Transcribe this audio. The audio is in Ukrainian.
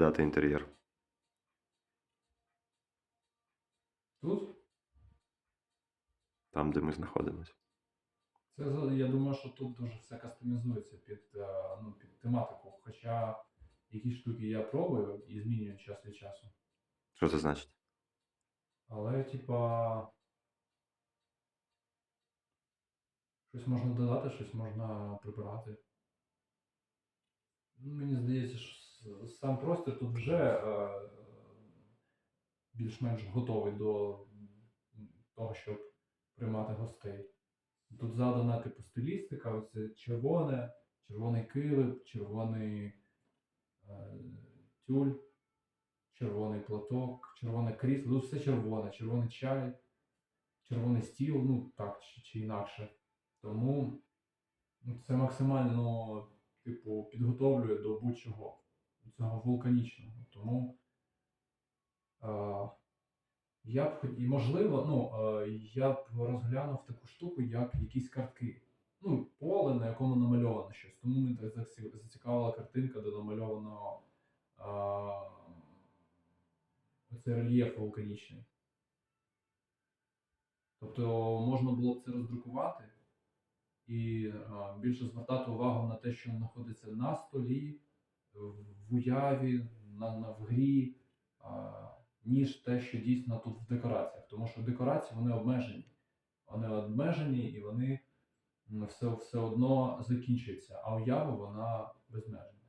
виглядати інтер'єр? Тут Там, де ми знаходимося. це я думаю, що тут дуже все кастомізується під, е, ну, під тематику. Хоча якісь штуки я пробую і змінюю час від часу. Що це значить? Але, типа. Щось можна додати, щось можна прибирати. Мені здається, що сам простір тут вже е, більш-менш готовий до того, щоб приймати гостей. Тут задана типу стилістика, оце червоне, червоний килим, червоний е, тюль, червоний платок, червоне крісло, тут все червоне, червоний чай, червоний стіл, ну так чи, чи інакше. Тому ну, це максимально, типу, підготовлює до будь-чого, цього вулканічного. Тому е, я б і можливо, ну, е, я б розглянув таку штуку, як якісь картки. Ну, поле, на якому намальовано щось. Тому мені так зацікавила картинка, де намальовано е, оцей рельєф вулканічний. Тобто можна було б це роздрукувати і е, більше звертати увагу на те, що знаходиться на столі, в уяві, на, на в грі, а, ніж те, що дійсно тут в декораціях. Тому що декорації вони обмежені. Вони обмежені і вони все, все одно закінчуються, а уява вона безмежна.